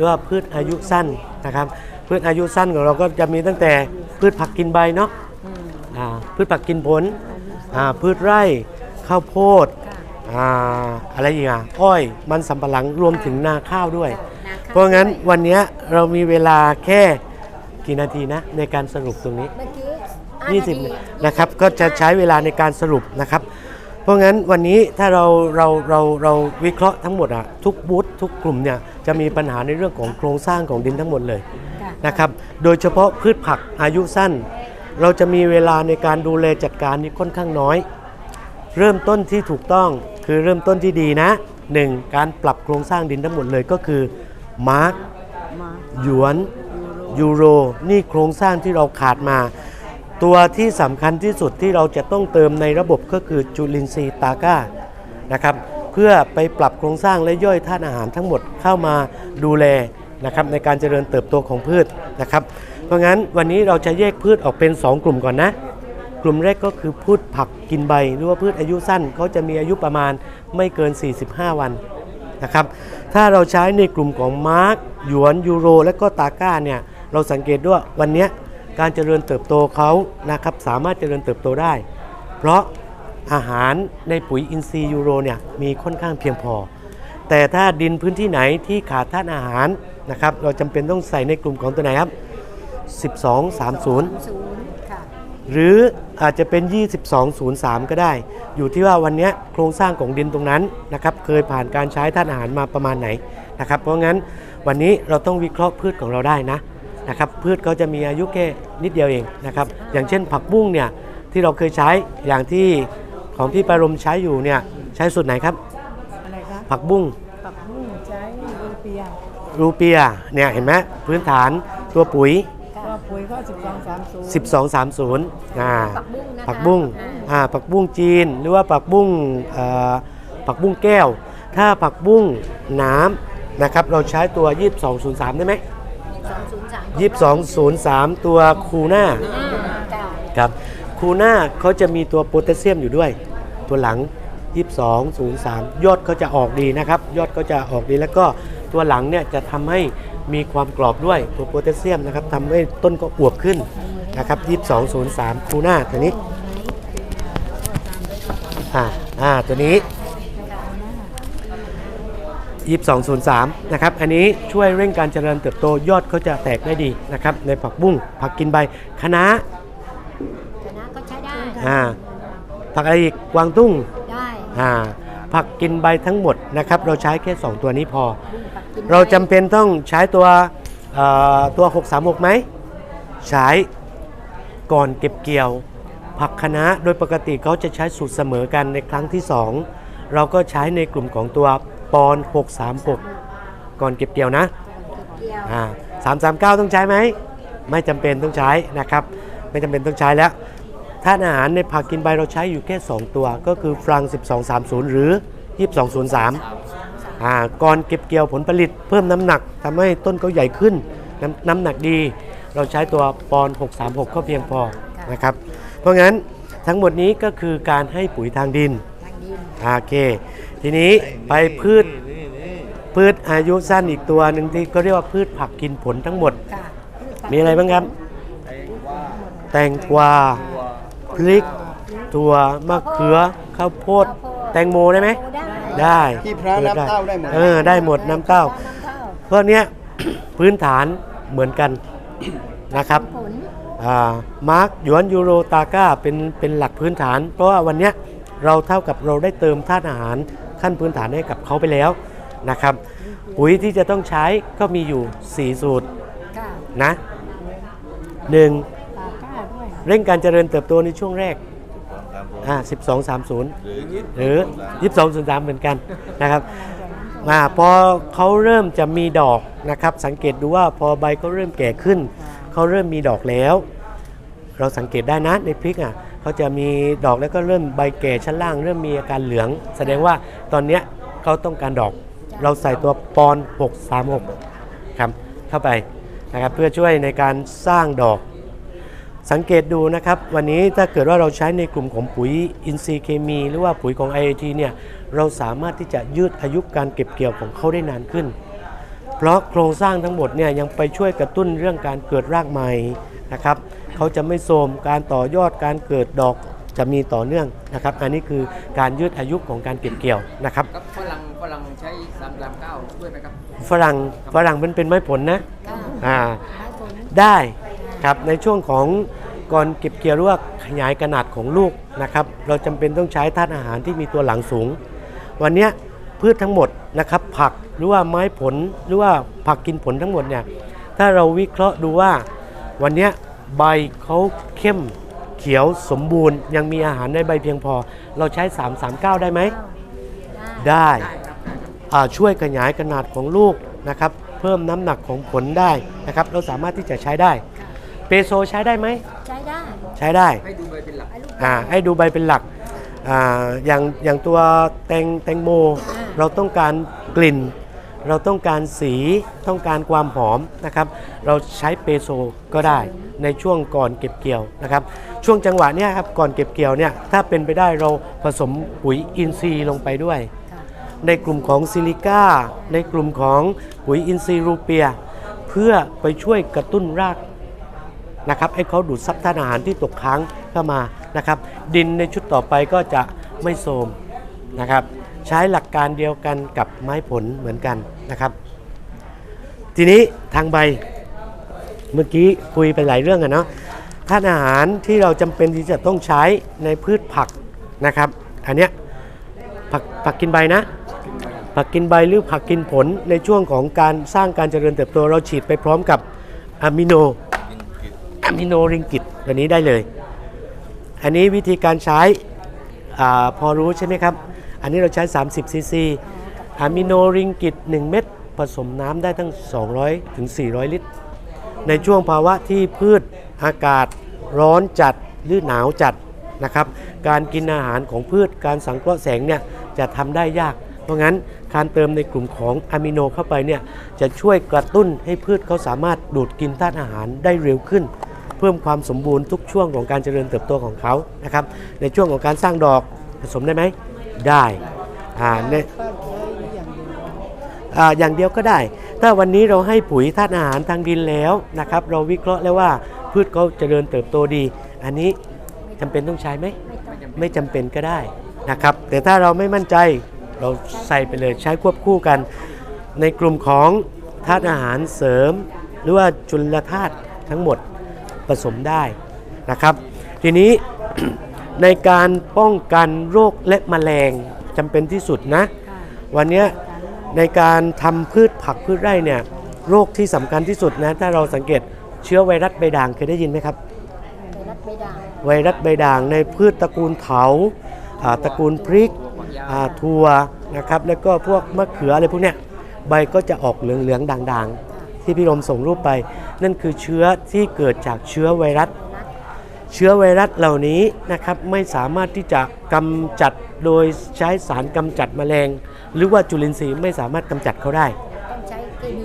รือว่าพืชอายุสั้นนะครับ พืชอายุสั้นของเราก็จะมีตั้งแต่พืชผักกินใบเนาะอ่าพืชผักกินผลอ่าพืชไร่ข้าวโพดอ่าอะไรอีกอะอ้อยมันสำปะหลังรวมถึงนาข้าวด้วย เพราะงั้นวันเนี้ยเรามีเวลาแค่กี่นาทีนะในการสรุปตรงนี้เมื่อกี้ห้านาที20นะครับก็จะใช้เวลาในการสรุปนะครับ เพราะงั้นวันนี้ถ้าเราเราเราเราวิเคราะห์ทั้งหมดอะทุกบูธทุกกลุ่มเนี่ย จะมีปัญหาในเรื่องของโครงสร้างของดินทั้งหมดเลยค่ะนะครับ โดยเฉพาะพืชผักอายุสั้น เราจะมีเวลาในการดูแลจัดการนี่ค่อนข้างน้อย เริ่มต้นที่ถูกต้องคือเริ่มต้นที่ดีนะหนึ่งการปรับโครงสร้างดินทั้งหมดเลยก็คือมาร์กหยวนยูโรนี่โครงสร้างที่เราขาดมา ตัวที่สำคัญที่สุดที่เราจะต้องเติมในระบบก็คือจุลินทรีย์ตาก้านะครับ เพื่อไปปรับโครงสร้างและย่อยธาตุอาหารทั้งหมดเข้ามาดูแลนะครับในการเจริญเติบโตของพืชนะครับ เพราะงั้นวันนี้เราจะแยกพืชออกเป็น 2 กลุ่มก่อนนะ กลุ่มแรกก็คือพืชผักกินใบ หรือว่าพืชอายุสั้นเขาจะมีอายุประมาณไม่เกิน 45 วันนะครับ ถ้าเราใช้ในกลุ่มของมาร์กหยวนยูโร และก็ตาก้าเนี่ยเราสังเกตด้วยวันนี้การเจริญเติบโตเขานะครับสามารถเจริญเติบโตได้ เพราะ อาหารในปุ๋ยอินทรีย์ยูโรเนี่ยมีค่อนข้างเพียงพอ แต่ถ้าดินพื้นที่ไหนที่ขาดธาตุอาหารนะครับเราจำเป็นต้องใส่ในกลุ่มของตัวไหนครับ 1230ศูนย์ค่ะหรืออาจจะเป็น 2203 ก็ได้ อยู่ที่ว่าวันเนี้ยโครงสร้างของดินตรงนั้นนะครับเคยผ่านการใช้ธาตุอาหารมาประมาณไหนนะครับเพราะงั้นวันนี้เราต้องวิเคราะห์พืชของเราได้นะนะครับพืชเขาจะมีอายุแค่นิดเดียวเองนะครับอย่างเช่นผักบุ้งเนี่ยที่เราเคยใช้อย่างที่ ของพี่ปารมใช้อยู่เนี่ยใช้สูตรไหนครับ อะไรคะผักบุ้งปักบุ้งใช้รูเปียรูเปียเนี่ยเห็นไหมพื้นฐานตัวปุ๋ย ก็ปุ๋ยก็สิบสองสามศูนย์1230อ่าผักบุ้งนะคะผักบุ้งอ่าอ่าผักบุ้งจีนหรือว่าผักบุ้งเอ่อผักบุ้งแก้ว ถ้าผักบุ้งน้ำนะครับเราใช้ตัว 2203 ได้ไหมหนึ่งสองศูนย์สาม2203 ตัวคูน่า อ่าค่ะครับคูน่าเขาจะมีตัวโพแทสเซียมอยู่ด้วย ตัวหลัง 2203 ยอดเขาจะออกดีนะครับ ยอดเขาจะออกดีแล้วก็ตัวหลังเนี่ยจะทำให้มีความกรอบด้วยตัวโพแทสเซียมนะครับทำให้ต้นก็อวบขึ้นนะครับ 2203 คูน่าตัวนี้อ่าอ่าตัวนี้ 2203 นะครับ อันนี้ช่วยเร่งการเจริญเติบโตยอดเขาจะแตกได้ดีนะครับ ในผักบุ้งผักกินใบคะน้าคณะก็ใช้ได้อ่า ผักอะไรอีกกวางตุ้งได้อ่าผักกินใบทั้งหมดนะครับ เราใช้แค่ 2 ตัวนี้พอบุ้งผักกินเราจำเป็นต้องใช้ตัวเอ่อตัว 636ไหมใช้ก่อนเก็บเกี่ยว ผักคะน้าโดยปกติเขาจะใช้สูตรเสมอกันในครั้งที่ 2 เราก็ใช้ในกลุ่มของตัวปอน 636 ก่อนเก็บเกี่ยวนะเกี่ยวอ่า339ต้องใช้ไหม ไม่จำเป็นต้องใช้นะครับ ไม่จำเป็นต้องใช้แล้ว ธาตุอาหารในผักกินใบเราใช้อยู่แค่ 2 ตัว ก็คือฟรัง 1230 หรือ 2203อ่าก่อนเก็บเกี่ยวผลผลิตเพิ่มน้ำหนักทำให้ต้นเขาใหญ่ขึ้นน้ำน้ำหนักดี เราใช้ตัวปอน 636 ก็เพียงพอนะครับ เพราะงั้นทั้งหมดนี้ก็คือการให้ปุ๋ยทางดินทางดินโอเค ทีนี้ไปพืชพืชอายุสั้นอีกตัวหนึ่งที่ก็เรียกว่าพืชผักกินผลทั้งหมดค่ะมีอะไรบ้างครับ แตงกวาพ ริกถั่วมะเขือข้าวโพด แตงโมได้ไหมโอ้ได้ได้ที่พระน้ำเต้าได้หมด เออได้หมดน้ำเต้าน้ำเต้าเพราะเนี้ยพื้นฐานเหมือนกันนะครับผลอ่ามาร์กหยวนยูโรตาก้าเป็นเป็นหลักพื้นฐาน เพราะว่าวันเนี้ยเราเท่ากับเราได้เติมธาตุอาหารขั้นพื้นฐานให้กับเขาไปแล้วนะครับปุ๋ยที่จะต้องใช้ก็มีอยู่ 4 สูตรค่ะนะหนึ่งตาก้าด้วย เร่งการเจริญเติบโตในช่วงแรกอ่า1230 หรือ 2203 เหมือนกันนะครับอ่าพอเขาเริ่มจะมีดอกนะครับ สังเกตดูว่าพอใบเขาเริ่มแก่ขึ้น เขาเริ่มมีดอกแล้ว เราสังเกตได้นะในพริกอะเขาจะมีดอกแล้วก็เริ่มใบแก่ชั้นล่าง เริ่มมีอาการเหลือง แสดงว่าตอนเนี้ยเขาต้องการดอก เราใส่ตัวปอน 636 ครับเข้าไปนะครับเพื่อช่วยในการสร้างดอก สังเกตดูนะครับ วันนี้ถ้าเกิดว่าเราใช้ในกลุ่มของปุ๋ยอินทรีย์เคมี หรือว่าปุ๋ยของ IAT เนี่ยเราสามารถที่จะยืดอายุการเก็บเกี่ยวของเขาได้นานขึ้น เพราะโครงสร้างทั้งหมดเนี่ยยังไปช่วยกระตุ้นเรื่องการเกิดรากใหม่นะครับเขาจะไม่โทรมการต่อยอดการเกิดดอกจะมีต่อเนื่องนะครับ อันนี้คือการยืดอายุของการเก็บเกี่ยวนะครับครับฝรั่งฝรั่งใช้สามสามเก้าด้วยไหมครับฝรั่งฝรั่งมันเป็นไม้ผลนะค่ะอ่าไม้ผลได้ ครับในช่วงของก่อนเก็บเกี่ยวหรือว่าขยายขนาดของลูกนะครับ เราจำเป็นต้องใช้ธาตุอาหารที่มีตัวหลังสูง วันนี้พืชทั้งหมดนะครับผักหรือว่าไม้ผลหรือว่าผักกินผลทั้งหมดเนี่ยถ้าเราวิเคราะห์ดูว่าวันนี้ใบเขาเข้มเขียวสมบูรณ์ ยังมีอาหารในใบเพียงพอ เราใช้ 339 ได้ไหม ได้ได้ช่วยขยายขนาดของลูกนะครับ เพิ่มน้ำหนักของผลได้นะครับ เราสามารถที่จะใช้ได้ เปโซใช้ได้ไหมใช้ได้ใช้ได้ให้ดูใบเป็นหลักไอ้ลูกอ่าให้ดูใบเป็นหลักอ่าอย่างอย่างตัวแตงแตงโม เราต้องการกลิ่น เราต้องการสีต้องการความหอมนะครับ เราใช้เปโซก็ได้ในช่วงก่อนเก็บเกี่ยวนะครับ ช่วงจังหวะเนี้ยครับก่อนเก็บเกี่ยวเนี่ยถ้าเป็นไปได้เราผสมปุ๋ยอินทรีย์ลงไปด้วยค่ะในกลุ่มของซิลิก้าในกลุ่มของปุ๋ยอินทรีย์รูเปีย เพื่อไปช่วยกระตุ้นราก นะครับให้เขาดูดซับธาตุอาหารที่ตกค้างเข้ามานะครับ ดินในชุดต่อไปก็จะไม่โทมนะครับ ใช้หลักการเดียวกันกับไม้ผลเหมือนกันนะครับ ทีนี้ทางใบเมื่อกี้คุยไปหลายเรื่องอะเนาะธาตุอาหารที่เราจำเป็นที่จะต้องใช้ในพืชผักนะครับ อันเนี้ยผักผักกินใบนะผักกินใบหรือผักกินผลในช่วงของการสร้างการเจริญเติบโตเราฉีดไปพร้อมกับอะมิโน อะมิโนริงกิตตัวนี้ได้เลย อันนี้วิธีการใช้อพอรู้ใช่ไหมครับ อันนี้เราใช้ 30ซีซีอะมิโนริงกิต 1 เม็ดผสมน้ำได้ทั้ง 200 ถึง 400 ลิตร ในช่วงภาวะที่พืชอากาศร้อนจัดหรือหนาวจัดนะครับ การกินอาหารของพืชการสังเคราะห์แสงเนี่ยจะทำได้ยาก เพราะงั้นการเติมในกลุ่มของอะมิโนเข้าไปเนี่ยจะช่วยกระตุ้นให้พืชเขาสามารถดูดกินธาตุอาหารได้เร็วขึ้น เพิ่มความสมบูรณ์ทุกช่วงของการเจริญเติบโตของเขานะครับในช่วงของการสร้างดอกผสมได้ไหมได้อ่าในอ่างเดียอย่างเดียวก็ได้ ถ้าวันนี้เราให้ปุ๋ยธาตุอาหารทางดินแล้วนะครับเราวิเคราะห์แล้วว่าพืชเขาเจริญเติบโตดี อันนี้จำเป็นต้องใช้ไหมไม่ต้องไม่จำเป็นก็ได้นะครับ แต่ถ้าเราไม่มั่นใจเราใส่ไปเลยใช้ควบคู่กัน ในกลุ่มของธาตุอาหารเสริม หรือว่าจุลธาตุทั้งหมด ผสมได้นะครับ ทีนี้ในการป้องกันโรคและแมลงจำเป็นที่สุดนะค่ะวันเนี้ยในการทำพืชผักพืชไร่เนี่ยโรคที่สำคัญที่สุดนะ ถ้าเราสังเกตเชื้อไวรัสใบด่างเคยได้ยินไหมครับ ไวรัสไม่ได้ไวรัสใบด่างในพืชตระกูลเถาอ่าตระกูลพริกอ่าถั่วนะครับแล้วก็พวกมะเขืออะไรพวกเนี้ยใบก็จะออกเหลืองๆด่างๆ ที่พี่ลมส่งรูปไป นั่นคือเชื้อที่เกิดจากเชื้อไวรัส เชื้อไวรัสเหล่านี้นะครับไม่สามารถที่จะกำจัดโดยใช้สารกำจัดแมลง หรือว่าจุลินทรีย์ไม่สามารถกำจัดเขาได้ ต้องใช้เคมี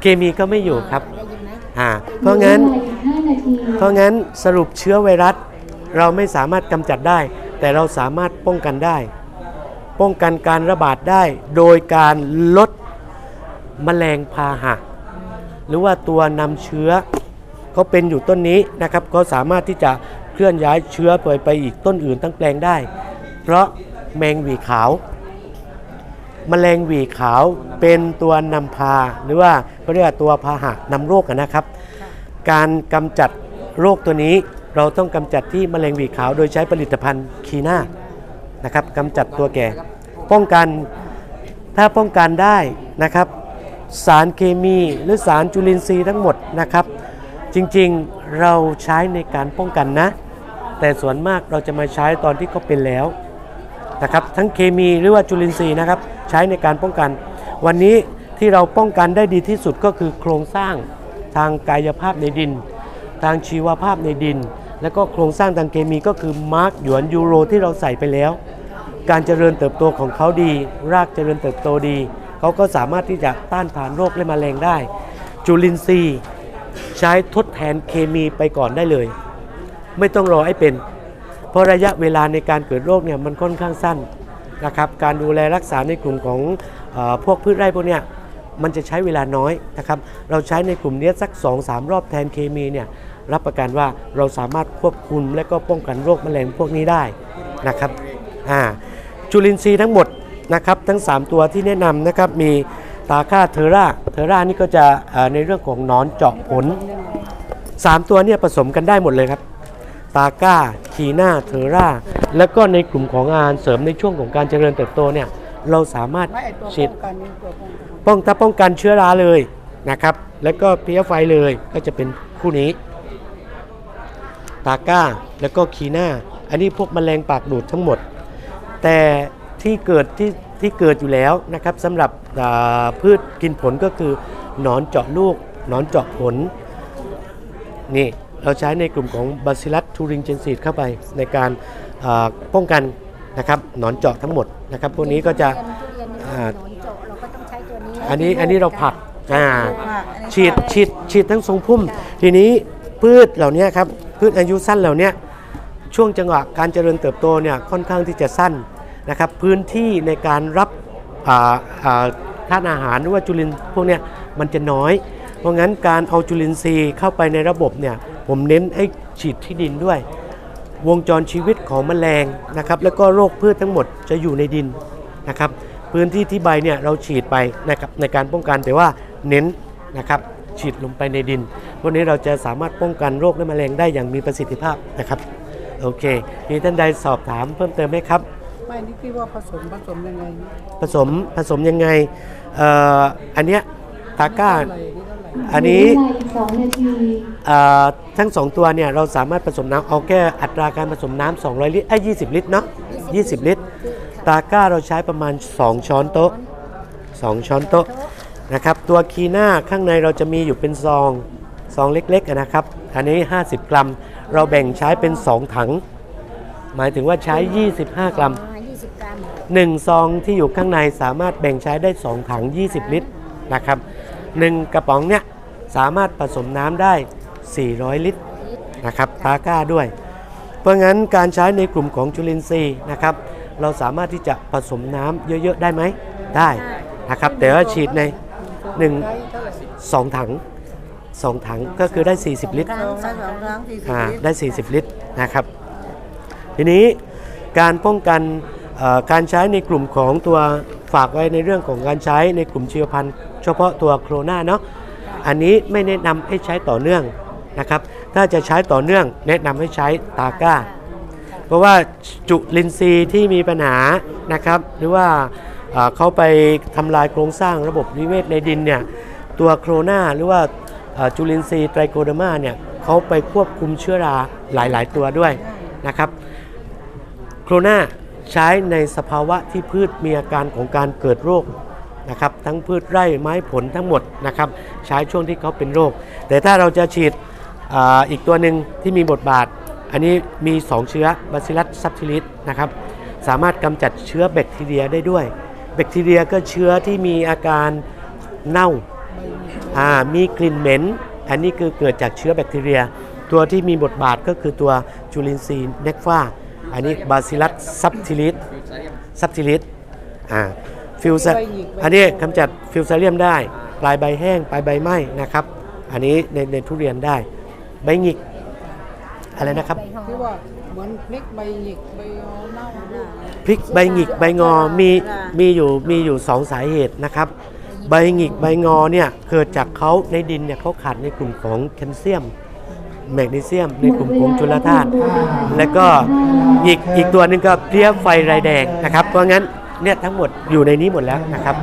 เคมีก็ไม่อยู่ครับอ่าเพราะงั้นเพราะงั้นสรุปเชื้อไวรัสเราไม่สามารถกำจัดได้ แต่เราสามารถป้องกันได้ ป้องกันการระบาดได้ โดยการลดแมลงพาหะ หรือว่าตัวนำเชื้อเขาเป็นอยู่ต้นนี้นะครับเขาสามารถที่จะเคลื่อนย้ายเชื้อไปไปอีกต้นอื่นตั้งแปลงได้ เพราะแมงหวีขาวแมลงหวีขาวเป็นตัวนำพาหรือว่าเขาเรียกว่าตัวพาหะนำโรคนะครับ การกำจัดโรคตัวนี้เราต้องกำจัดที่แมลงหวีขาวโดยใช้ผลิตภัณฑ์คีน่านะครับกำจัดตัวแก่ ป้องกันถ้าป้องกันได้นะครับ สารเคมีหรือสารจุลินทรีย์ทั้งหมดนะครับ จริงๆเราใช้ในการป้องกันนะ แต่ส่วนมากเราจะมาใช้ตอนที่เขาเป็นแล้วนะครับทั้งเคมีหรือว่าจุลินทรีย์นะครับใช้ในการป้องกัน วันนี้ที่เราป้องกันได้ดีที่สุดก็คือโครงสร้างทางกายภาพในดิน ทางชีวภาพในดิน แล้วก็โครงสร้างทางเคมีก็คือมาร์กหยวนยูโรที่เราใส่ไปแล้ว การเจริญเติบโตของเขาดี รากเจริญเติบโตดี เขาก็สามารถที่จะต้านทานโรคและแมลงได้ จุลินทรีย์ใช้ทดแทนเคมีไปก่อนได้เลย ไม่ต้องรอให้เป็น เพราะระยะเวลาในการเกิดโรคเนี่ยมันค่อนข้างสั้นนะครับการดูแลรักษาในกลุ่มของอพวกพืชไร่พวกเนี้ยมันจะใช้เวลาน้อยนะครับเราใช้ในกลุ่มนี้สัก 2-3 รอบแทนเคมีเนี่ยรับประกันว่าเราสามารถควบคุมและก็ป้องกันโรคแมลงพวกนี้ได้นะครับจุลินทรีย์ทั้งหมด นะครับทั้ง 3 ตัวที่แนะนำนะครับมีตาค่าเทอร่าเทอร่านี่ก็จะในเรื่องของนอนเจาะผล 3 ตัวเนี่ยผสมกันได้หมดเลยครับ ตาก้าคีน่าเทอร่าแล้วก็ในกลุ่มของอาหารเสริมในช่วงของการเจริญเติบโตเนี่ยเราสามารถฉีดป้องกันนี่ตัวป้องกันป้องถ้าป้องกันเชื้อราเลยนะครับ แล้วก็เพลี้ยไฟเลยก็จะเป็นคู่นี้ ตาก้าแล้วก็คีน่าอันนี้พวกแมลงปากดูดทั้งหมด แต่ ที่เกิดที่ที่เกิดอยู่แล้วนะครับสำหรับพืชกินผลก็คือหนอนเจาะลูกหนอนเจาะผลนี่เราใช้ในกลุ่มของบาซิลัสทูริงเจนซีดเข้าไปในการป้องกันนะครับหนอนเจาะทั้งหมดนะครับพวกนี้ก็จะอันนี้อันนี้เราผักอ่าฉีดฉีดฉีดทั้งทรงพุ่ม ทีนี้พืชเหล่านี้ครับพืชอายุสั้นเหล่านี้ช่วงจังหวะการเจริญเติบโตเนี่ยค่อนข้างที่จะสั้น นะครับพื้นที่ในการรับธาตุอาหารหรือว่าจุลินพวกเนี้ยมันจะน้อย เพราะงั้นการเอาจุลินทรีย์เข้าไปในระบบเนี่ยผมเน้นให้ฉีดที่ดินด้วย วงจรชีวิตของแมลงนะครับแล้วก็โรคพืชทั้งหมดจะอยู่ในดินนะครับพื้นที่ที่ใบเนี่ยเราฉีดไปนะครับในการป้องกันแต่ว่าเน้นนะครับฉีดลงไปในดินวันนี้เราจะสามารถป้องกันโรคและแมลงได้อย่างมีประสิทธิภาพนะครับโอเคมีท่านใดสอบถามเพิ่มเติมไหมครับ ไม่นี่พี่ว่าผสมผสมยังไงนี่ผสมผสมยังไงเอ่ออันเนี้ยตาก้า เท่าไหร่นี่เท่าไหร่อันนี้เวลาอีกสองนาทีเอ่อทั้ง2ตัวเนี่ยเราสามารถผสมน้ำเอาแค่อัตราการผสมน้ำ200 ลิตรไอ้ย20 ลิตรเนาะ20 ลิตร ตาก้าเราใช้ประมาณ 2 ช้อนโต๊ะ 2 ช้อนโต๊ะนะครับ ตัวคีน่าข้างในเราจะมีอยู่เป็นซองซองเล็กๆอะนะครับ อันนี้ 50 กรัม เราแบ่งใช้เป็น 2 ถัง หมายถึงว่าใช้ 25 กรัมอ่า20กรัม 1 ซองที่อยู่ข้างในสามารถแบ่งใช้ได้ 2 ถัง 20 ลิตรนะครับ1กระป๋องเนี่ยสามารถผสมน้ำได้ 400 ลิตรนะครับตาก้าด้วย เพราะงั้นการใช้ในกลุ่มของจุลินทรีย์นะครับเราสามารถที่จะผสมน้ำเยอะๆได้ไหมได้นะครับแต่ว่าฉีดใน1ใช้เท่าไหร่2ถัง 2 ถังก็คือได้ 40ลิตรสองครั้งสองครั้งสี่สิบอ่าลิตรได้ 40 ลิตรนะครับทีนี้การป้องกันเอ่อ การใช้ในกลุ่มของตัวฝากไว้ในเรื่องของการใช้ในกลุ่มชีวพันธุ์เฉพาะตัวโคโรนาเนาะอันนี้ไม่แนะนำให้ใช้ต่อเนื่องนะครับ ถ้าจะใช้ต่อเนื่องแนะนำให้ใช้ตาก้า เพราะว่าจุลินทรีย์ที่มีปัญหานะครับ หรือว่าเขาไปทำลายโครงสร้างระบบนิเวศในดินเนี่ยตัวโครนาหรือว่าจุลินทรีย์ไตรโคเดมาเนี่ยเขาไปควบคุมเชื้อราหลาย ๆ ตัวด้วยนะครับ โครนา ใช้ในสภาวะที่พืชมีอาการของการเกิดโรคนะครับทั้งพืชไร่ไม้ผลทั้งหมดนะครับใช้ช่วงที่เขาเป็นโรค แต่ถ้าเราจะฉีดออีกตัวหนึ่งที่มีบทบาท อันนี้มี 2 เชื้อบาซิลัสซับทิลิสนะครับสามารถกำจัดเชื้อแบคทีเรียได้ด้วย แบคทีเรียก็เชื้อที่มีอาการเน่าอ่ามีกลิ่นเหม็น อันนี้คือเกิดจากเชื้อแบคทีเรีย ตัวที่มีบทบาทก็คือตัวจุลินทรีย์เนกฟ้า อันนี้บาซิลัสซับทิลิสอยู่สายเรียมซับทิลิสอ่าฟิวซอันนี้กำจัดฟิวซาเลียมได้ ปลายใบแห้ง ปลายใบไหม้นะครับ อันนี้ในในทุเรียนได้ ใบหงิก อะไรนะครับใบหอที่มว่าเหมือนพริกใบหยิกใบงอเน่าหน้าพริกใบหงิกใบงอมีมีอยู่มีอยู่สองสาเหตุนะครับ ใบหงิกใบงอเนี่ยเกิดจากเขาในดินเนี่ยเขาขาดในกลุ่มของแคลเซียม แมกนีเซียมในกลุ่มของจุลธาตุและก็อีกอีกตัวหนึ่งก็เพลี้ยไฟไรแดงนะครับ เพราะงั้นเนี่ยทั้งหมดอยู่ในนี้หมดแล้วนะครับ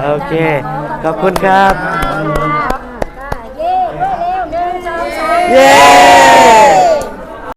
โอเค ขอบคุณครับอ่าเย้เร็วๆหนึ่งสองสามเย้